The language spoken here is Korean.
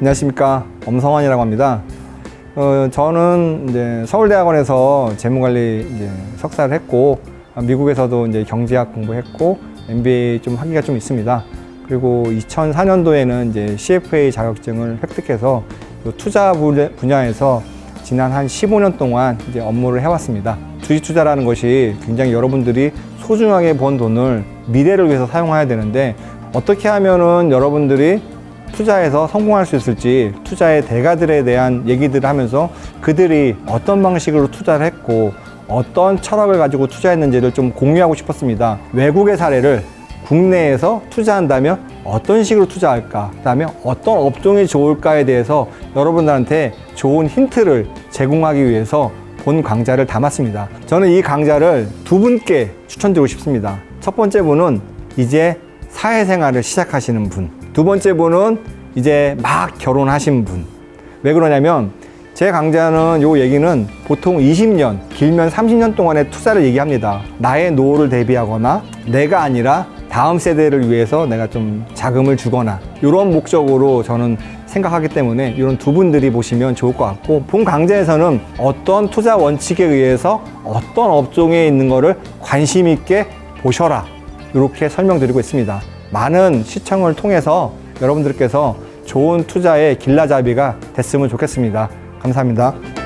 안녕하십니까 엄성환이라고 합니다. 어, 저는 이제 서울대학원에서 재무관리 이제 석사를 했고 아, 미국에서도 이제 경제학 공부했고 MBA 좀 학위가 좀 있습니다. 그리고 2004년도에는 이제 CFA 자격증을 획득해서 또 투자 분- 분야에서 지난 한 15년 동안 이제 업무를 해왔습니다. 주식 투자라는 것이 굉장히 여러분들이 소중하게 번 돈을 미래를 위해서 사용해야 되는데 어떻게 하면은 여러분들이 투자에서 성공할 수 있을지 투자의 대가들에 대한 얘기들을 하면서 그들이 어떤 방식으로 투자를 했고 어떤 철학을 가지고 투자했는지를 좀 공유하고 싶었습니다. 외국의 사례를 국내에서 투자한다면 어떤 식으로 투자할까? 그다음에 어떤 업종이 좋을까에 대해서 여러분들한테 좋은 힌트를 제공하기 위해서 본 강좌를 담았습니다. 저는 이 강좌를 두 분께 추천드리고 싶습니다. 첫 번째 분은 이제 사회생활을 시작하시는 분. 두 번째 분은 이제 막 결혼하신 분. 왜 그러냐면 제 강좌는 요 얘기는 보통 20년, 길면 30년 동안의 투자를 얘기합니다. 나의 노후를 대비하거나 내가 아니라 다음 세대를 위해서 내가 좀 자금을 주거나 이런 목적으로 저는 생각하기 때문에 이런 두 분들이 보시면 좋을 것 같고 본 강좌에서는 어떤 투자 원칙에 의해서 어떤 업종에 있는 거를 관심 있게 보셔라 이렇게 설명드리고 있습니다. 많은 시청을 통해서 여러분들께서 좋은 투자의 길라잡이가 됐으면 좋겠습니다. 감사합니다.